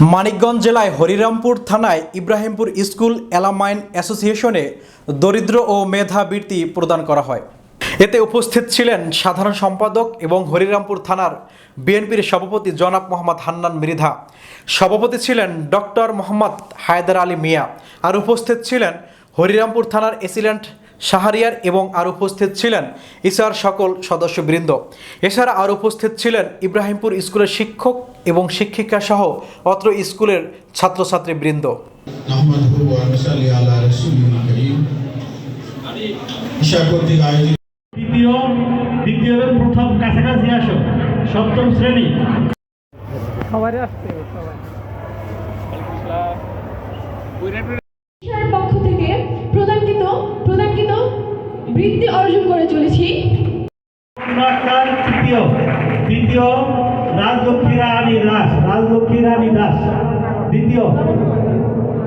মানিকগঞ্জ জেলায় হরিরামপুর থানায় ইব্রাহিমপুর স্কুল অ্যালামাইন অ্যাসোসিয়েশনে দরিদ্র ও মেধাবৃত্তি প্রদান করা হয়। এতে উপস্থিত ছিলেন সাধারণ সম্পাদক এবং হরিরামপুর থানার বিএনপির সভাপতি জনাব মোহাম্মদ হান্নান মৃধা। সভাপতি ছিলেন ডক্টর মোহাম্মদ হায়দার আলী মিয়া। আর উপস্থিত ছিলেন হরিরামপুর থানার এসিলেন্ট শাহরিয়ার এবং আর উপস্থিত ছিলেন ইসার সকল সদস্যবৃন্দ। এছাড়া আর উপস্থিত ছিলেন ইব্রাহিমপুর স্কুলের শিক্ষক এবং শিক্ষিকা সহ অত্র স্কুলের ছাত্রছাত্রীবৃন্দ। দ্বিতীয় প্রথম কাছাকাছি আসো সপ্তম শ্রেণি। সবারই আসতে বৃত্তি অর্জন করে চলেছি। তৃতীয় দ্বিতীয় রাজলক্ষ্মী রানী দাস রাজলক্ষ্মী রানী দাস দ্বিতীয়।